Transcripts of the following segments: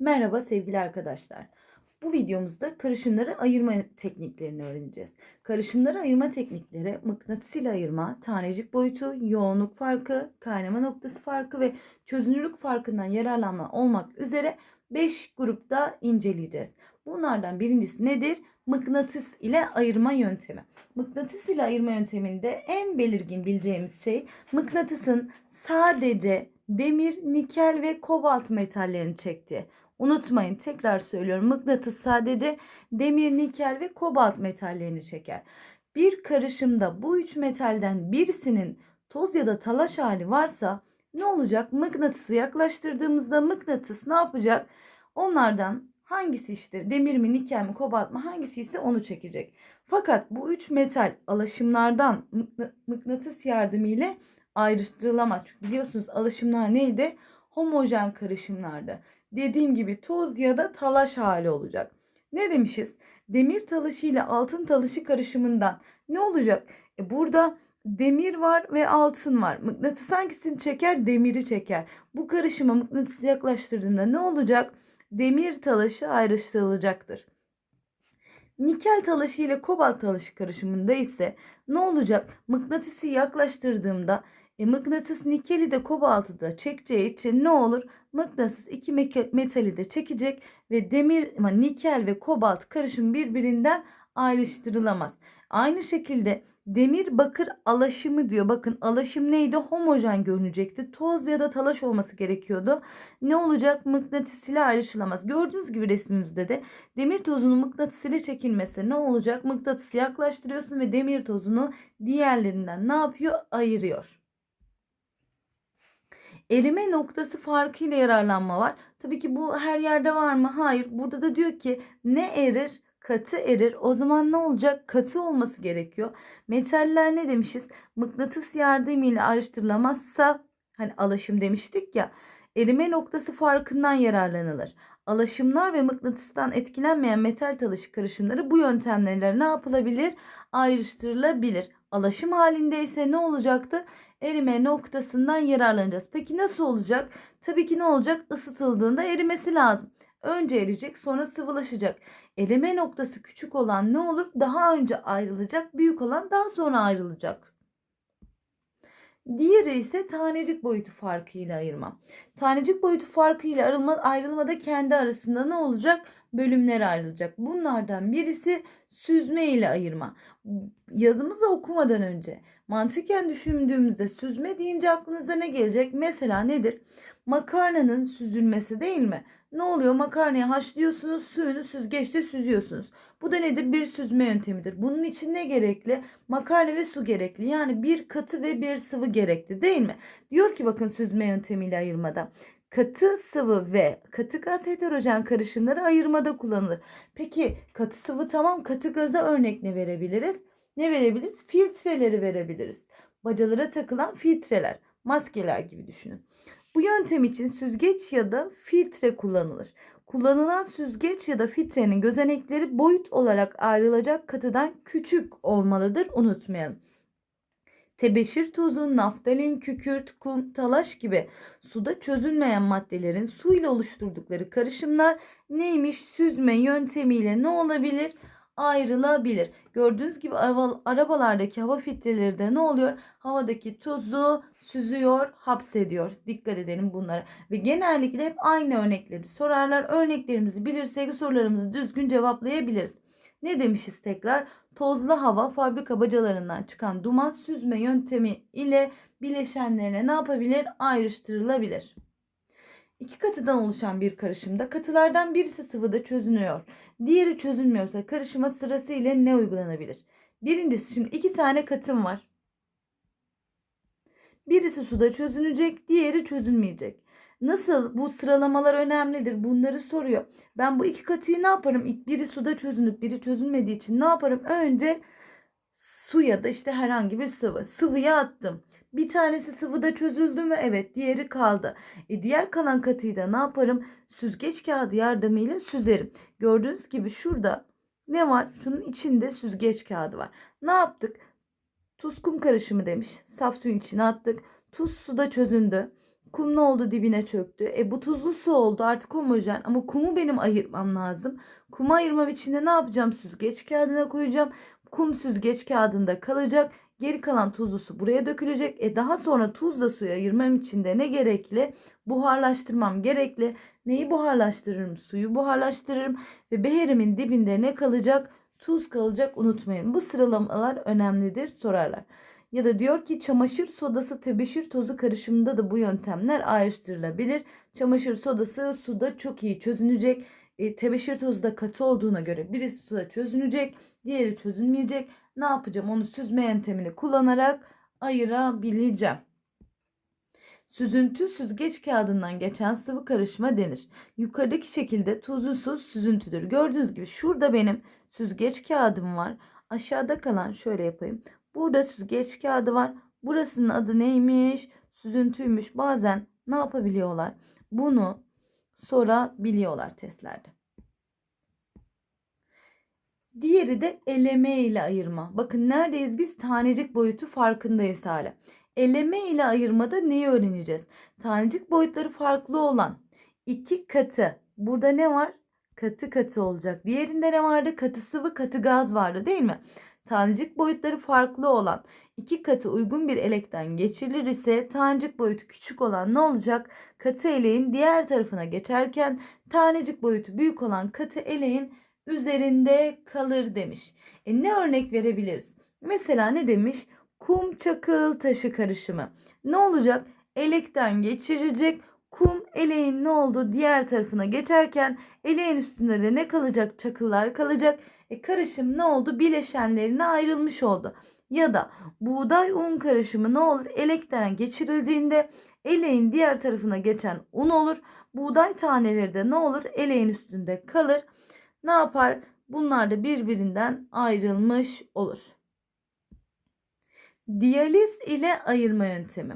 Merhaba sevgili arkadaşlar. Bu videomuzda karışımları ayırma tekniklerini öğreneceğiz. Karışımları ayırma teknikleri mıknatıs ile ayırma, tanecik boyutu, yoğunluk farkı, kaynama noktası farkı ve çözünürlük farkından yararlanma olmak üzere 5 grupta inceleyeceğiz. Bunlardan birincisi nedir? Mıknatıs ile ayırma yöntemi. Mıknatıs ile ayırma yönteminde en belirgin bileceğimiz şey mıknatısın sadece demir, nikel ve kobalt metallerini çektiği. Unutmayın tekrar söylüyorum mıknatıs sadece demir, nikel ve kobalt metallerini çeker. Bir karışımda bu üç metalden birisinin toz ya da talaş hali varsa ne olacak? Mıknatısı yaklaştırdığımızda mıknatıs ne yapacak? Onlardan hangisi işte demir mi, nikel mi, kobalt mı hangisi ise onu çekecek. Fakat bu üç metal alaşımlardan mıknatıs yardımıyla ayrıştırılamaz. Çünkü biliyorsunuz alaşımlar neydi? Homojen karışımlardı dediğim gibi toz ya da talaş hali olacak. Ne demişiz? Demir talaşı ile altın talaşı karışımından ne olacak? E burada demir var ve altın var. Mıknatıs hangisini çeker? Demiri çeker. Bu karışıma mıknatıs yaklaştırdığında ne olacak? Demir talaşı ayrıştırılacaktır. Nikel talaşı ile kobalt talaşı karışımında ise ne olacak? Mıknatısı yaklaştırdığımda e, mıknatıs nikeli de kobaltı da çekeceği için ne olur? Mıknatıs iki metali de çekecek ve demir, nikel ve kobalt karışım birbirinden ayrıştırılamaz. Aynı şekilde demir bakır alaşımı diyor. Bakın alaşım neydi? Homojen görünecekti. Toz ya da talaş olması gerekiyordu. Ne olacak? Mıknatıs ile ayrışılamaz. Gördüğünüz gibi resmimizde de demir tozunun mıknatıs ile çekilmesi ne olacak? Mıknatısı yaklaştırıyorsun ve demir tozunu diğerlerinden ne yapıyor? Ayırıyor erime noktası farkıyla yararlanma var. Tabii ki bu her yerde var mı? Hayır. Burada da diyor ki ne erir? Katı erir. O zaman ne olacak? Katı olması gerekiyor. Metaller ne demişiz? Mıknatıs yardımıyla ayrıştırılamazsa hani alaşım demiştik ya. Erime noktası farkından yararlanılır. Alaşımlar ve mıknatıstan etkilenmeyen metal talışı karışımları bu yöntemlerle ne yapılabilir? Ayrıştırılabilir. Alaşım halinde ise ne olacaktı? Erime noktasından yararlanacağız. Peki nasıl olacak? Tabii ki ne olacak? Isıtıldığında erimesi lazım. Önce eriyecek sonra sıvılaşacak. Erime noktası küçük olan ne olur? Daha önce ayrılacak. Büyük olan daha sonra ayrılacak. Diğeri ise tanecik boyutu farkıyla ayırma. Tanecik boyutu farkıyla ayrılma, ayrılmada kendi arasında ne olacak? Bölümler ayrılacak. Bunlardan birisi süzme ile ayırma. Yazımızı okumadan önce mantıken düşündüğümüzde süzme deyince aklınıza ne gelecek? Mesela nedir? Makarnanın süzülmesi değil mi? Ne oluyor? Makarnayı haşlıyorsunuz, suyunu süzgeçte süzüyorsunuz. Bu da nedir? Bir süzme yöntemidir. Bunun için ne gerekli? Makarna ve su gerekli. Yani bir katı ve bir sıvı gerekli değil mi? Diyor ki bakın süzme yöntemiyle ayırmada katı sıvı ve katı gaz heterojen karışımları ayırmada kullanılır. Peki katı sıvı tamam katı gaza örnek ne verebiliriz? Ne verebiliriz? Filtreleri verebiliriz. Bacalara takılan filtreler, maskeler gibi düşünün. Bu yöntem için süzgeç ya da filtre kullanılır. Kullanılan süzgeç ya da filtrenin gözenekleri boyut olarak ayrılacak katıdan küçük olmalıdır. Unutmayalım. Tebeşir tozu, naftalin, kükürt, kum, talaş gibi suda çözülmeyen maddelerin su ile oluşturdukları karışımlar neymiş? Süzme yöntemiyle ne olabilir? ayrılabilir. Gördüğünüz gibi arabalardaki hava filtreleri de ne oluyor? Havadaki tozu süzüyor, hapsediyor. Dikkat edelim bunlara. Ve genellikle hep aynı örnekleri sorarlar. Örneklerimizi bilirsek sorularımızı düzgün cevaplayabiliriz. Ne demişiz tekrar? Tozlu hava fabrika bacalarından çıkan duman süzme yöntemi ile bileşenlerine ne yapabilir? Ayrıştırılabilir. İki katıdan oluşan bir karışımda katılardan birisi sıvıda çözünüyor. Diğeri çözünmüyorsa karışıma sırasıyla ne uygulanabilir? Birincisi şimdi iki tane katım var. Birisi suda çözünecek, diğeri çözünmeyecek. Nasıl bu sıralamalar önemlidir bunları soruyor. Ben bu iki katıyı ne yaparım? Biri suda çözünüp biri çözünmediği için ne yaparım? Önce su ya da işte herhangi bir sıvı. Sıvıya attım. Bir tanesi sıvıda çözüldü mü? Evet. Diğeri kaldı. E diğer kalan katıyı da ne yaparım? Süzgeç kağıdı yardımıyla süzerim. Gördüğünüz gibi şurada ne var? Şunun içinde süzgeç kağıdı var. Ne yaptık? Tuz kum karışımı demiş. Saf suyun içine attık. Tuz suda çözündü. Kum ne oldu dibine çöktü. E bu tuzlu su oldu artık homojen ama kumu benim ayırmam lazım. Kumu ayırmam için de ne yapacağım? Süzgeç kağıdına koyacağım. Kum süzgeç kağıdında kalacak. Geri kalan tuzlu su buraya dökülecek. E daha sonra tuzla suyu ayırmam için de ne gerekli? Buharlaştırmam gerekli. Neyi buharlaştırırım? Suyu buharlaştırırım. Ve beherimin dibinde ne kalacak? Tuz kalacak unutmayın. Bu sıralamalar önemlidir sorarlar. Ya da diyor ki çamaşır sodası tebeşir tozu karışımında da bu yöntemler ayrıştırılabilir. Çamaşır sodası suda çok iyi çözünecek. E, tebeşir tozu da katı olduğuna göre birisi suda çözünecek, diğeri çözünmeyecek. Ne yapacağım? Onu süzme yöntemini kullanarak ayırabileceğim. Süzüntü süzgeç kağıdından geçen sıvı karışıma denir. Yukarıdaki şekilde tuzlu su süzüntüdür. Gördüğünüz gibi şurada benim süzgeç kağıdım var. Aşağıda kalan şöyle yapayım. Burada süzgeç kağıdı var. Burasının adı neymiş? Süzüntüymüş. Bazen ne yapabiliyorlar? Bunu sorabiliyorlar testlerde. Diğeri de eleme ile ayırma. Bakın neredeyiz biz? Tanecik boyutu farkındayız hala. Eleme ile ayırmada neyi öğreneceğiz? Tanecik boyutları farklı olan iki katı. Burada ne var? Katı katı olacak. Diğerinde ne vardı? Katı sıvı katı gaz vardı değil mi? Tanecik boyutları farklı olan iki katı uygun bir elekten geçirilir ise tanecik boyutu küçük olan ne olacak? Katı eleğin diğer tarafına geçerken tanecik boyutu büyük olan katı eleğin üzerinde kalır demiş. E ne örnek verebiliriz? Mesela ne demiş? Kum çakıl taşı karışımı. Ne olacak? Elekten geçirecek. Kum eleğin ne oldu? Diğer tarafına geçerken eleğin üstünde de ne kalacak? Çakıllar kalacak. E karışım ne oldu? Bileşenlerine ayrılmış oldu. Ya da buğday un karışımı ne olur? Elekten geçirildiğinde eleğin diğer tarafına geçen un olur. Buğday taneleri de ne olur? Eleğin üstünde kalır. Ne yapar? Bunlar da birbirinden ayrılmış olur. Diyaliz ile ayırma yöntemi.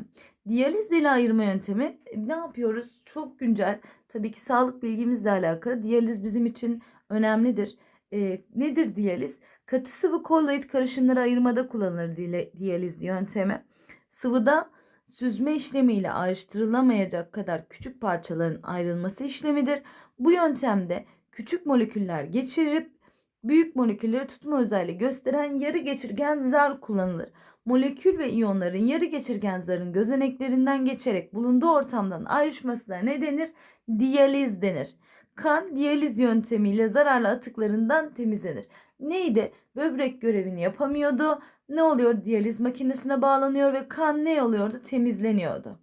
Diyaliz ile ayırma yöntemi e, ne yapıyoruz? Çok güncel. Tabii ki sağlık bilgimizle alakalı. Diyaliz bizim için önemlidir. E, nedir diyaliz? Katı sıvı kolloid karışımları ayırmada kullanılır diyaliz yöntemi. Sıvıda süzme işlemiyle ayrıştırılamayacak kadar küçük parçaların ayrılması işlemidir. Bu yöntemde küçük moleküller geçirip büyük molekülleri tutma özelliği gösteren yarı geçirgen zar kullanılır. Molekül ve iyonların yarı geçirgen zarın gözeneklerinden geçerek bulunduğu ortamdan ayrışmasına ne denir? Diyaliz denir. Kan diyaliz yöntemiyle zararlı atıklarından temizlenir. Neydi? Böbrek görevini yapamıyordu. Ne oluyor? Diyaliz makinesine bağlanıyor ve kan ne oluyordu? Temizleniyordu.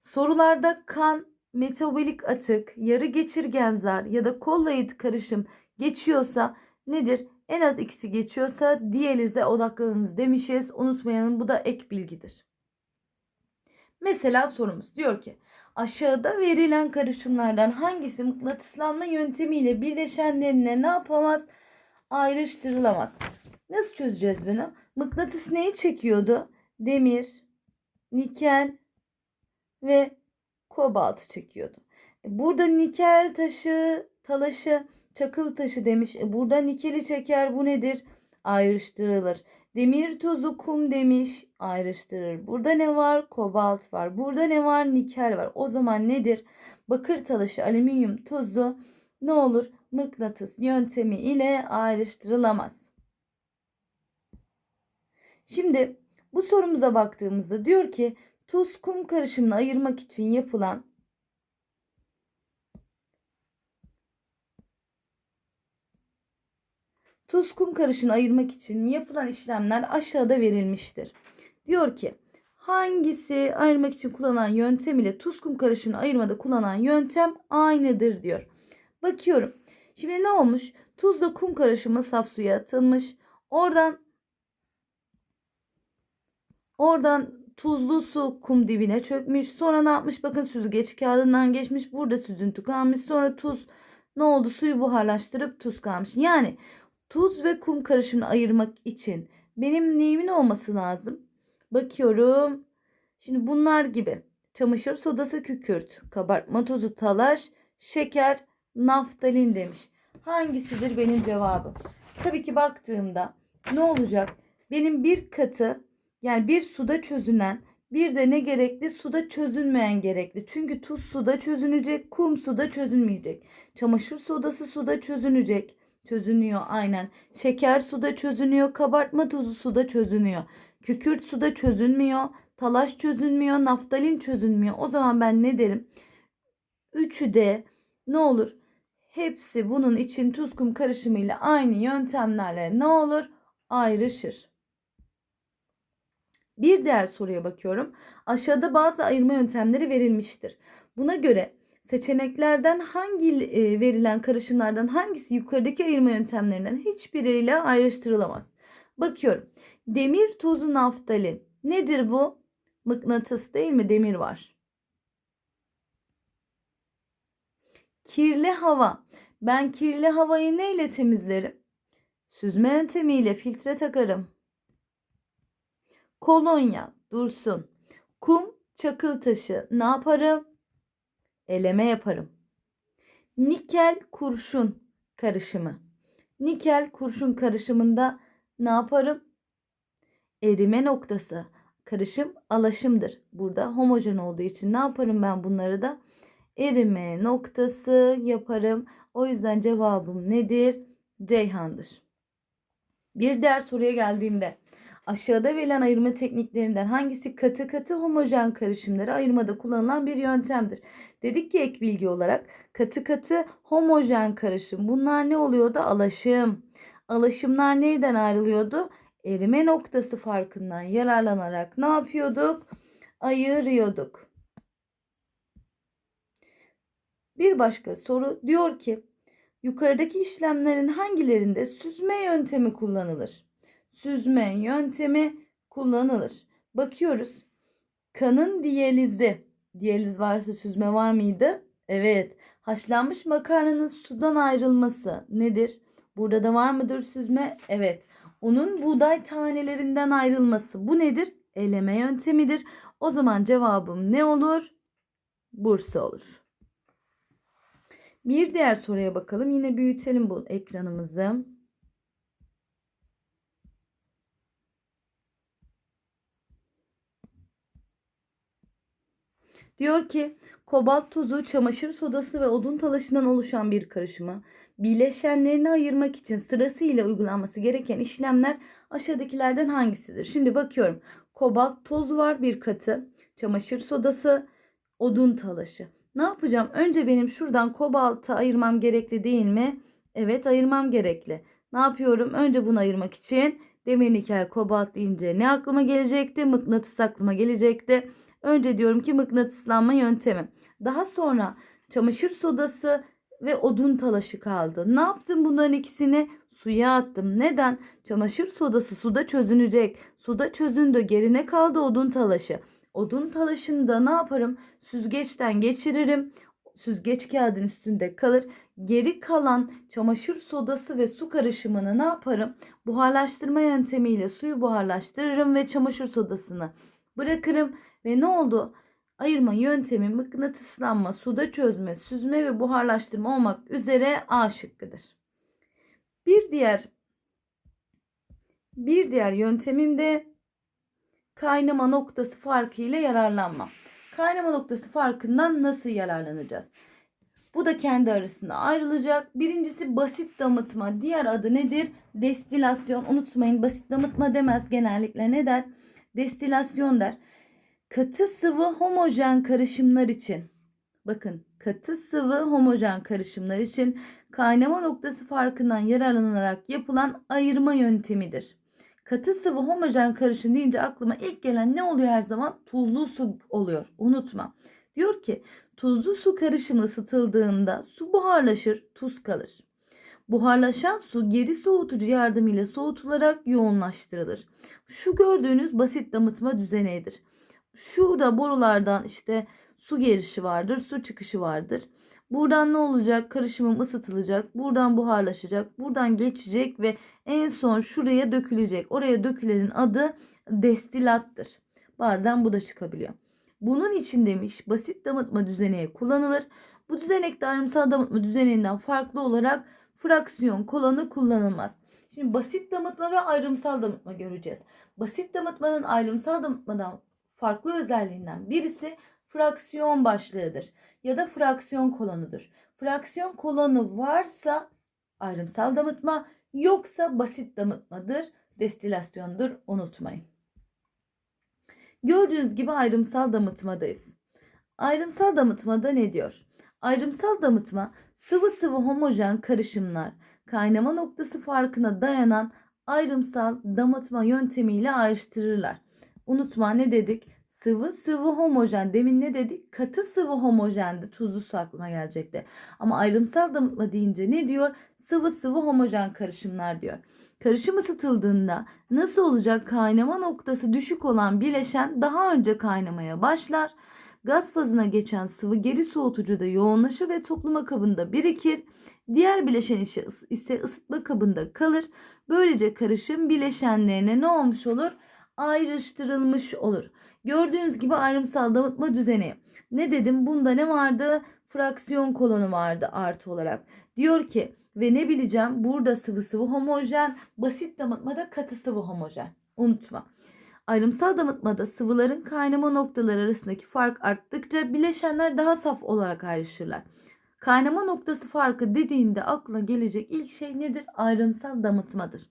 Sorularda kan, metabolik atık, yarı geçirgen zar ya da kolloid karışım geçiyorsa nedir? En az ikisi geçiyorsa diyalize odaklanınız demişiz. Unutmayalım bu da ek bilgidir. Mesela sorumuz diyor ki aşağıda verilen karışımlardan hangisi mıknatıslanma yöntemiyle bileşenlerine ne yapamaz? Ayrıştırılamaz. Nasıl çözeceğiz bunu? Mıknatıs neyi çekiyordu? Demir, nikel ve kobaltı çekiyordu. E, burada nikel taşı, talaşı, çakıl taşı demiş. E burada nikeli çeker bu nedir? Ayrıştırılır. Demir tozu kum demiş ayrıştırır. Burada ne var? Kobalt var. Burada ne var? Nikel var. O zaman nedir? Bakır talaşı, alüminyum tozu ne olur? Mıknatıs yöntemi ile ayrıştırılamaz. Şimdi bu sorumuza baktığımızda diyor ki tuz kum karışımını ayırmak için yapılan Tuz kum karışımını ayırmak için yapılan işlemler aşağıda verilmiştir. Diyor ki hangisi ayırmak için kullanılan yöntem ile tuz kum karışımını ayırmada kullanılan yöntem aynıdır diyor. Bakıyorum. Şimdi ne olmuş? Tuzla kum karışımı saf suya atılmış. Oradan oradan tuzlu su kum dibine çökmüş. Sonra ne yapmış? Bakın süzgeç kağıdından geçmiş. Burada süzüntü kalmış. Sonra tuz ne oldu? Suyu buharlaştırıp tuz kalmış. Yani tuz ve kum karışımını ayırmak için benim neyimin olması lazım? Bakıyorum. Şimdi bunlar gibi. Çamaşır sodası kükürt, kabartma tozu talaş, şeker, naftalin demiş. Hangisidir benim cevabım? Tabii ki baktığımda ne olacak? Benim bir katı yani bir suda çözünen Bir de ne gerekli? Suda çözünmeyen gerekli. Çünkü tuz suda çözünecek, kum suda çözünmeyecek. Çamaşır sodası suda çözünecek. Çözünüyor aynen. Şeker suda çözünüyor, kabartma tozu suda çözünüyor. Kükürt suda çözünmüyor, talaş çözünmüyor, naftalin çözünmüyor. O zaman ben ne derim? Üçü de ne olur? Hepsi bunun için tuz kum karışımıyla aynı yöntemlerle ne olur? Ayrışır. Bir diğer soruya bakıyorum. Aşağıda bazı ayırma yöntemleri verilmiştir. Buna göre seçeneklerden hangi e, verilen karışımlardan hangisi yukarıdaki ayırma yöntemlerinden hiçbiriyle ayrıştırılamaz? Bakıyorum. Demir tozu naftalin. Nedir bu? Mıknatıs değil mi? Demir var. Kirli hava. Ben kirli havayı neyle temizlerim? Süzme yöntemiyle filtre takarım. Kolonya dursun. Kum, çakıl taşı. Ne yaparım? Eleme yaparım. Nikel kurşun karışımı. Nikel kurşun karışımında ne yaparım? Erime noktası. Karışım alaşımdır. Burada homojen olduğu için ne yaparım ben bunları da? Erime noktası yaparım. O yüzden cevabım nedir? Ceyhan'dır. Bir diğer soruya geldiğimde aşağıda verilen ayırma tekniklerinden hangisi katı katı homojen karışımları ayırmada kullanılan bir yöntemdir? Dedik ki ek bilgi olarak katı katı homojen karışım. Bunlar ne oluyordu? Alaşım. Alaşımlar neyden ayrılıyordu? Erime noktası farkından yararlanarak ne yapıyorduk? Ayırıyorduk. Bir başka soru diyor ki yukarıdaki işlemlerin hangilerinde süzme yöntemi kullanılır? Süzme yöntemi kullanılır. Bakıyoruz. Kanın diyalizi. Diyaliz varsa süzme var mıydı? Evet. Haşlanmış makarnanın sudan ayrılması nedir? Burada da var mıdır süzme? Evet. Unun buğday tanelerinden ayrılması. Bu nedir? Eleme yöntemidir. O zaman cevabım ne olur? Bursa olur. Bir diğer soruya bakalım. Yine büyütelim bu ekranımızı. Diyor ki kobalt tozu, çamaşır sodası ve odun talaşından oluşan bir karışımı bileşenlerini ayırmak için sırasıyla uygulanması gereken işlemler aşağıdakilerden hangisidir? Şimdi bakıyorum. Kobalt tozu var bir katı, çamaşır sodası, odun talaşı. Ne yapacağım? Önce benim şuradan kobaltı ayırmam gerekli değil mi? Evet ayırmam gerekli. Ne yapıyorum? Önce bunu ayırmak için demir nikel kobalt deyince ne aklıma gelecekti? Mıknatıs aklıma gelecekti. Önce diyorum ki mıknatıslanma yöntemi. Daha sonra çamaşır sodası ve odun talaşı kaldı. Ne yaptım bunların ikisini? Suya attım. Neden? Çamaşır sodası suda çözünecek. Suda çözündü. Gerine kaldı odun talaşı. Odun talaşını da ne yaparım? Süzgeçten geçiririm. Süzgeç kağıdın üstünde kalır. Geri kalan çamaşır sodası ve su karışımını ne yaparım? Buharlaştırma yöntemiyle suyu buharlaştırırım ve çamaşır sodasını bırakırım ve ne oldu? Ayırma yöntemi mıknatıslanma, suda çözme, süzme ve buharlaştırma olmak üzere A şıkkıdır. Bir diğer bir diğer yöntemim de kaynama noktası farkı ile yararlanma. Kaynama noktası farkından nasıl yararlanacağız? Bu da kendi arasında ayrılacak. Birincisi basit damıtma. Diğer adı nedir? Destilasyon. Unutmayın basit damıtma demez genellikle ne der? Destilasyon der. Katı sıvı homojen karışımlar için bakın katı sıvı homojen karışımlar için kaynama noktası farkından yararlanarak yapılan ayırma yöntemidir. Katı sıvı homojen karışım deyince aklıma ilk gelen ne oluyor her zaman? Tuzlu su oluyor. Unutma. Diyor ki tuzlu su karışımı ısıtıldığında su buharlaşır, tuz kalır. Buharlaşan su geri soğutucu yardımıyla soğutularak yoğunlaştırılır. Şu gördüğünüz basit damıtma düzeneğidir. Şurada borulardan işte su girişi vardır, su çıkışı vardır. Buradan ne olacak? Karışımım ısıtılacak. Buradan buharlaşacak. Buradan geçecek ve en son şuraya dökülecek. Oraya dökülenin adı destilattır. Bazen bu da çıkabiliyor. Bunun için demiş basit damıtma düzeneği kullanılır. Bu düzenekte ayrımsal damıtma düzeneğinden farklı olarak fraksiyon kolonu kullanılmaz. Şimdi basit damıtma ve ayrımsal damıtma göreceğiz. Basit damıtmanın ayrımsal damıtmadan farklı özelliğinden birisi fraksiyon başlığıdır ya da fraksiyon kolonudur. Fraksiyon kolonu varsa ayrımsal damıtma yoksa basit damıtmadır, destilasyondur unutmayın. Gördüğünüz gibi ayrımsal damıtmadayız. Ayrımsal damıtmada ne diyor? Ayrımsal damıtma sıvı sıvı homojen karışımlar kaynama noktası farkına dayanan ayrımsal damıtma yöntemiyle ayrıştırırlar. Unutma ne dedik? Sıvı sıvı homojen. Demin ne dedik? Katı sıvı homojendi. Tuzlu su aklıma gelecekti. Ama ayrımsal damıtma deyince ne diyor? Sıvı sıvı homojen karışımlar diyor. Karışım ısıtıldığında nasıl olacak? Kaynama noktası düşük olan bileşen daha önce kaynamaya başlar. Gaz fazına geçen sıvı geri soğutucuda yoğunlaşır ve toplama kabında birikir. Diğer bileşen ise ısıtma kabında kalır. Böylece karışım bileşenlerine ne olmuş olur? Ayrıştırılmış olur. Gördüğünüz gibi ayrımsal damıtma düzeni. Ne dedim? Bunda ne vardı? Fraksiyon kolonu vardı artı olarak. Diyor ki ve ne bileceğim? Burada sıvı sıvı homojen, basit damıtmada katı sıvı homojen. Unutma. Ayrımsal damıtmada sıvıların kaynama noktaları arasındaki fark arttıkça bileşenler daha saf olarak ayrışırlar. Kaynama noktası farkı dediğinde akla gelecek ilk şey nedir? Ayrımsal damıtmadır.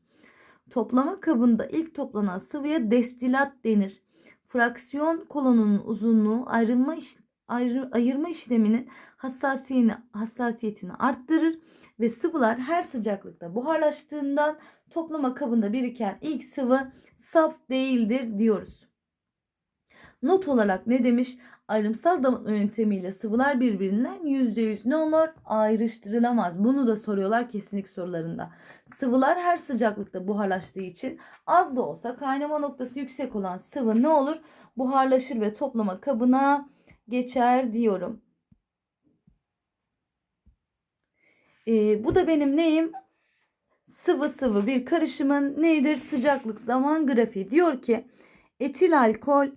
Toplama kabında ilk toplanan sıvıya destilat denir. Fraksiyon kolonunun uzunluğu ayrılma iş, ayrı, ayırma işleminin hassasiyetini, hassasiyetini arttırır ve sıvılar her sıcaklıkta buharlaştığından toplama kabında biriken ilk sıvı saf değildir diyoruz. Not olarak ne demiş? Ayrımsal damıtma yöntemiyle sıvılar birbirinden %100 ne olur? Ayrıştırılamaz. Bunu da soruyorlar kesinlik sorularında. Sıvılar her sıcaklıkta buharlaştığı için az da olsa kaynama noktası yüksek olan sıvı ne olur? Buharlaşır ve toplama kabına geçer diyorum. Ee, bu da benim neyim? Sıvı sıvı bir karışımın nedir? Sıcaklık zaman grafiği. Diyor ki etil alkol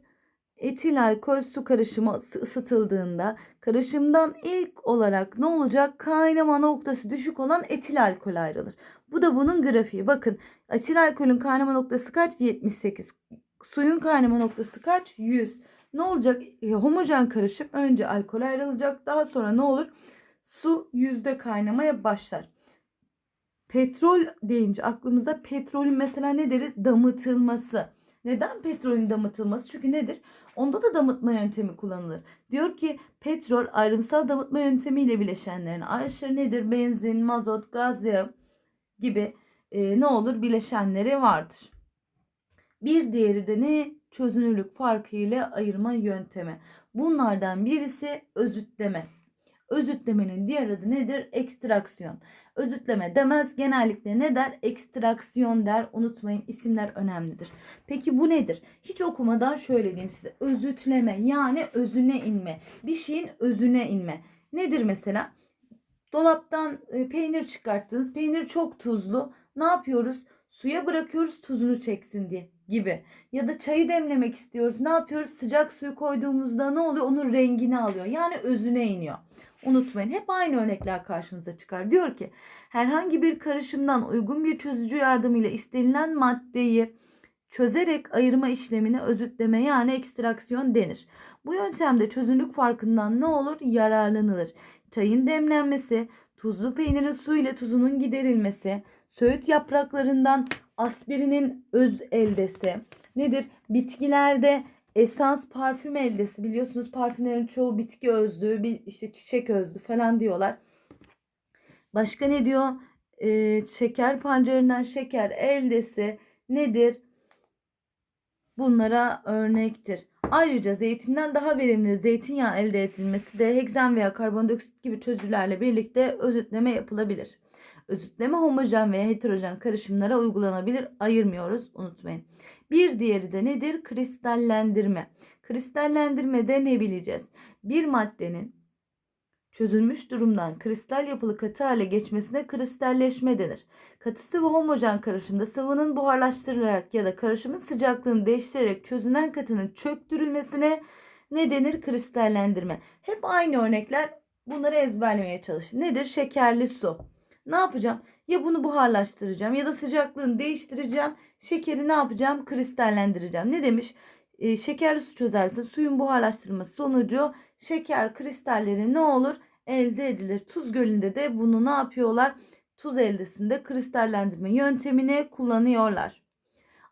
etil alkol su karışımı ısıtıldığında karışımdan ilk olarak ne olacak? Kaynama noktası düşük olan etil alkol ayrılır. Bu da bunun grafiği. Bakın etil alkolün kaynama noktası kaç? 78. Suyun kaynama noktası kaç? 100. Ne olacak? E, homojen karışım önce alkol ayrılacak. Daha sonra ne olur? Su yüzde kaynamaya başlar. Petrol deyince aklımıza petrolün mesela ne deriz? Damıtılması. Neden petrolün damıtılması? Çünkü nedir? Onda da damıtma yöntemi kullanılır. Diyor ki petrol ayrımsal damıtma yöntemiyle bileşenlerin ayrışır nedir? Benzin, mazot, gaz yağı gibi e, ne olur? Bileşenleri vardır. Bir diğeri de ne? Çözünürlük farkı ile ayırma yöntemi. Bunlardan birisi özütleme. Özütlemenin diğer adı nedir? Ekstraksiyon. Özütleme demez. Genellikle ne der? Ekstraksiyon der. Unutmayın isimler önemlidir. Peki bu nedir? Hiç okumadan şöyle diyeyim size. Özütleme yani özüne inme. Bir şeyin özüne inme. Nedir mesela? Dolaptan e, peynir çıkarttınız. Peynir çok tuzlu. Ne yapıyoruz? Suya bırakıyoruz tuzunu çeksin diye gibi. Ya da çayı demlemek istiyoruz. Ne yapıyoruz? Sıcak suyu koyduğumuzda ne oluyor? Onun rengini alıyor. Yani özüne iniyor. Unutmayın hep aynı örnekler karşınıza çıkar. Diyor ki herhangi bir karışımdan uygun bir çözücü yardımıyla istenilen maddeyi çözerek ayırma işlemine özütleme yani ekstraksiyon denir. Bu yöntemde çözünürlük farkından ne olur? Yararlanılır. Çayın demlenmesi, tuzlu peynirin su ile tuzunun giderilmesi, söğüt yapraklarından aspirinin öz eldesi nedir? Bitkilerde esans parfüm eldesi biliyorsunuz parfümlerin çoğu bitki özlü, bir işte çiçek özlü falan diyorlar. Başka ne diyor? Ee, şeker pancarından şeker eldesi nedir? Bunlara örnektir. Ayrıca zeytinden daha verimli zeytinyağı elde edilmesi de heksen veya karbondioksit gibi çözücülerle birlikte özütleme yapılabilir. Özütleme homojen veya heterojen karışımlara uygulanabilir. Ayırmıyoruz unutmayın. Bir diğeri de nedir? Kristallendirme. Kristallendirmede ne bileceğiz? Bir maddenin çözülmüş durumdan kristal yapılı katı hale geçmesine kristalleşme denir. Katı sıvı homojen karışımda sıvının buharlaştırılarak ya da karışımın sıcaklığını değiştirerek çözünen katının çöktürülmesine ne denir? Kristallendirme. Hep aynı örnekler bunları ezberlemeye çalışın. Nedir? Şekerli su. Ne yapacağım? Ya bunu buharlaştıracağım ya da sıcaklığını değiştireceğim. Şekeri ne yapacağım? Kristallendireceğim. Ne demiş? e, şekerli su çözeltisi suyun buharlaştırılması sonucu şeker kristalleri ne olur? Elde edilir. Tuz gölünde de bunu ne yapıyorlar? Tuz eldesinde kristallendirme yöntemini kullanıyorlar.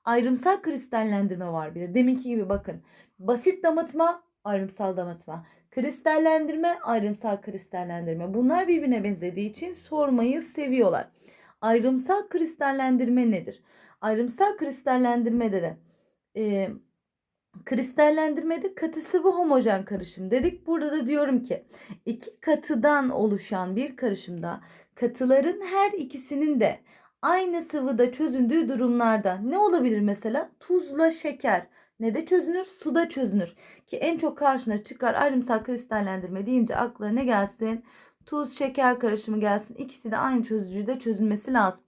Ayrımsal kristallendirme var bir de. Deminki gibi bakın. Basit damıtma, ayrımsal damıtma. Kristallendirme, ayrımsal kristallendirme. Bunlar birbirine benzediği için sormayı seviyorlar. Ayrımsal kristallendirme nedir? Ayrımsal kristallendirmede de e, kristallendirmede katı sıvı homojen karışım dedik. Burada da diyorum ki iki katıdan oluşan bir karışımda katıların her ikisinin de aynı sıvıda çözündüğü durumlarda ne olabilir mesela? Tuzla şeker ne de çözünür? Suda çözünür. Ki en çok karşına çıkar ayrımsal kristallendirme deyince aklına ne gelsin? Tuz şeker karışımı gelsin. İkisi de aynı çözücüde çözülmesi lazım.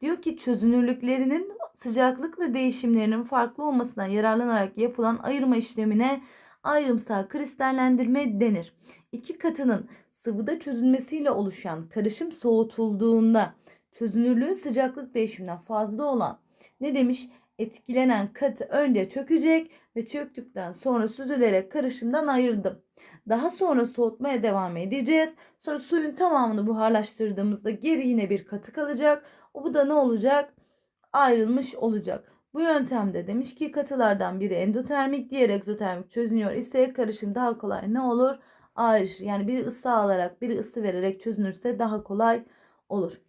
Diyor ki çözünürlüklerinin sıcaklıkla değişimlerinin farklı olmasından yararlanarak yapılan ayırma işlemine ayrımsal kristallendirme denir. İki katının sıvıda çözülmesiyle oluşan karışım soğutulduğunda çözünürlüğün sıcaklık değişiminden fazla olan ne demiş? Etkilenen katı önce çökecek ve çöktükten sonra süzülerek karışımdan ayırdım. Daha sonra soğutmaya devam edeceğiz. Sonra suyun tamamını buharlaştırdığımızda geri yine bir katı kalacak. O bu da ne olacak? Ayrılmış olacak. Bu yöntemde demiş ki katılardan biri endotermik, diğer egzotermik çözünüyor ise karışım daha kolay ne olur? Ayrışır. Yani biri ısı alarak, biri ısı vererek çözünürse daha kolay olur.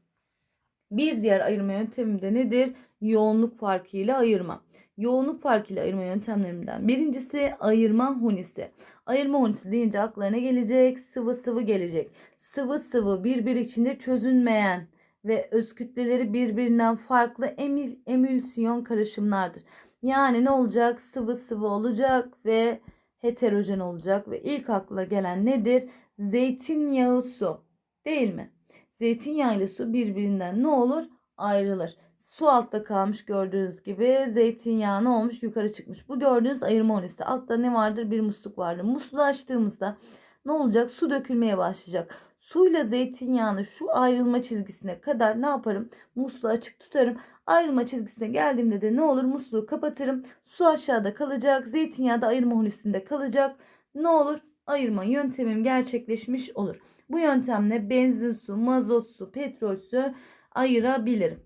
Bir diğer ayırma yöntemi de nedir? Yoğunluk farkıyla ayırma. Yoğunluk farkıyla ayırma yöntemlerinden birincisi ayırma hunisi. Ayırma hunisi deyince aklına gelecek? Sıvı sıvı gelecek. Sıvı sıvı birbir içinde çözünmeyen ve öz kütleleri birbirinden farklı emil, emülsiyon karışımlardır. Yani ne olacak? Sıvı sıvı olacak ve heterojen olacak ve ilk akla gelen nedir? Zeytinyağı su. Değil mi? Zeytinyağı ile su birbirinden ne olur? Ayrılır. Su altta kalmış gördüğünüz gibi zeytinyağı ne olmuş? Yukarı çıkmış. Bu gördüğünüz ayırma onisi. Altta ne vardır? Bir musluk vardır. Musluğu açtığımızda ne olacak? Su dökülmeye başlayacak. Suyla zeytinyağını şu ayrılma çizgisine kadar ne yaparım? Musluğu açık tutarım. Ayrılma çizgisine geldiğimde de ne olur? Musluğu kapatırım. Su aşağıda kalacak. Zeytinyağı da ayırma hunisinde kalacak. Ne olur? Ayırma yöntemim gerçekleşmiş olur. Bu yöntemle benzin su, mazot su, petrol su ayırabilirim.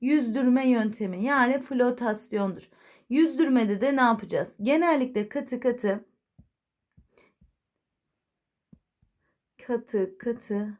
Yüzdürme yöntemi yani flotasyondur. Yüzdürmede de ne yapacağız? Genellikle katı katı katı katı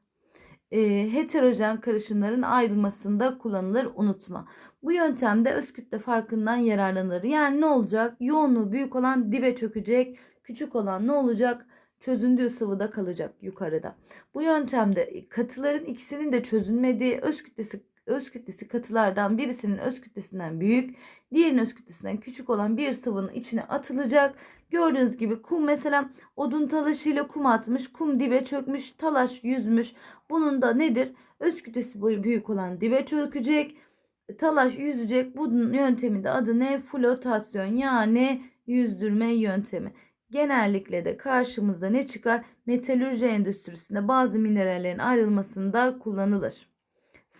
e, heterojen karışımların ayrılmasında kullanılır unutma. Bu yöntemde öz kütle farkından yararlanır. Yani ne olacak? Yoğunluğu büyük olan dibe çökecek, küçük olan ne olacak? Çözündüğü sıvıda kalacak yukarıda. Bu yöntemde katıların ikisinin de çözünmediği öz kütlesi öz kütlesi katılardan birisinin öz kütlesinden büyük, diğerinin öz kütlesinden küçük olan bir sıvının içine atılacak. Gördüğünüz gibi kum mesela odun talaşıyla kum atmış, kum dibe çökmüş, talaş yüzmüş. Bunun da nedir? Öz kütlesi büyük olan dibe çökecek, talaş yüzecek. Bunun yönteminde adı ne? Flotasyon yani yüzdürme yöntemi. Genellikle de karşımıza ne çıkar? Metalürji endüstrisinde bazı minerallerin ayrılmasında kullanılır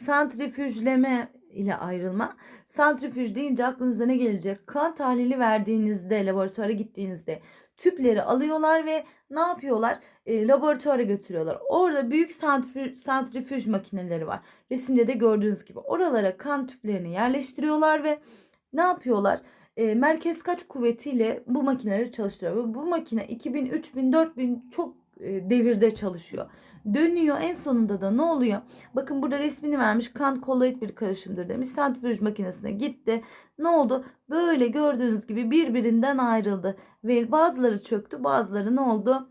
santrifüjleme ile ayrılma. Santrifüj deyince aklınıza ne gelecek? Kan tahlili verdiğinizde, laboratuvara gittiğinizde tüpleri alıyorlar ve ne yapıyorlar? E, laboratuvara götürüyorlar. Orada büyük santrifüj, santrifüj makineleri var. Resimde de gördüğünüz gibi. Oralara kan tüplerini yerleştiriyorlar ve ne yapıyorlar? E, merkez kaç kuvvetiyle bu makineleri çalıştırıyor. Bu makine 2000, 3000, 4000 çok devirde çalışıyor. Dönüyor en sonunda da ne oluyor? Bakın burada resmini vermiş. Kant kolloid bir karışımdır demiş. Santrifüj makinesine gitti. Ne oldu? Böyle gördüğünüz gibi birbirinden ayrıldı. Ve bazıları çöktü bazıları ne oldu?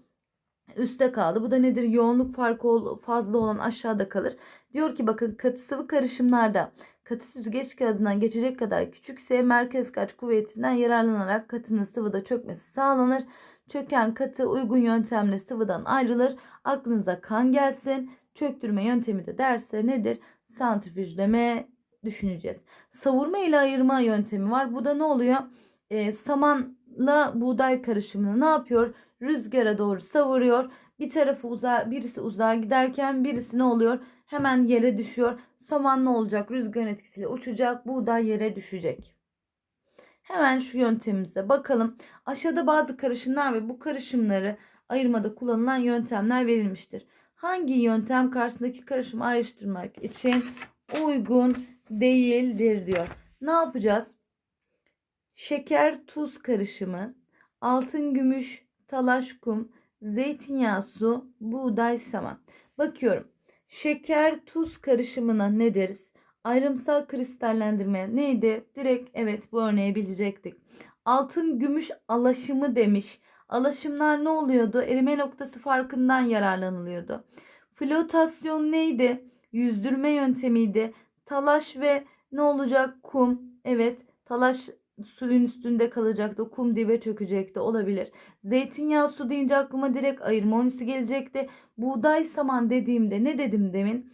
üstte kaldı. Bu da nedir? Yoğunluk farkı fazla olan aşağıda kalır. Diyor ki bakın katı sıvı karışımlarda katı süzgeç kağıdından geçecek kadar küçükse merkez kaç kuvvetinden yararlanarak katının sıvıda çökmesi sağlanır. Çöken katı uygun yöntemle sıvıdan ayrılır. Aklınıza kan gelsin. Çöktürme yöntemi de derse nedir? Santrifüjleme düşüneceğiz. Savurma ile ayırma yöntemi var. Bu da ne oluyor? E, samanla buğday karışımını ne yapıyor? Rüzgara doğru savuruyor. Bir tarafı uzağa, birisi uzağa giderken birisi ne oluyor? Hemen yere düşüyor. Saman ne olacak? Rüzgarın etkisiyle uçacak. Buğday yere düşecek. Hemen şu yöntemimize bakalım. Aşağıda bazı karışımlar ve bu karışımları ayırmada kullanılan yöntemler verilmiştir. Hangi yöntem karşısındaki karışımı ayrıştırmak için uygun değildir diyor. Ne yapacağız? Şeker tuz karışımı, altın gümüş, talaş kum, zeytinyağı su, buğday saman. Bakıyorum. Şeker tuz karışımına ne deriz? Ayrımsal kristallendirme neydi? Direkt evet bu örneği bilecektik. Altın gümüş alaşımı demiş. Alaşımlar ne oluyordu? Erime noktası farkından yararlanılıyordu. Flotasyon neydi? Yüzdürme yöntemiydi. Talaş ve ne olacak? Kum. Evet talaş suyun üstünde kalacaktı. Kum dibe çökecekti olabilir. Zeytinyağı su deyince aklıma direkt ayırma onüsü gelecekti. Buğday saman dediğimde ne dedim demin?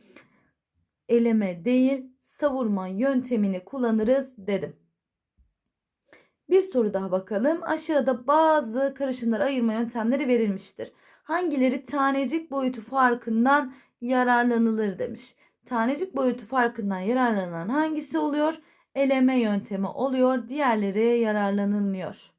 Eleme değil savurma yöntemini kullanırız dedim. Bir soru daha bakalım. Aşağıda bazı karışımları ayırma yöntemleri verilmiştir. Hangileri tanecik boyutu farkından yararlanılır demiş. Tanecik boyutu farkından yararlanan hangisi oluyor? Eleme yöntemi oluyor. Diğerleri yararlanılmıyor.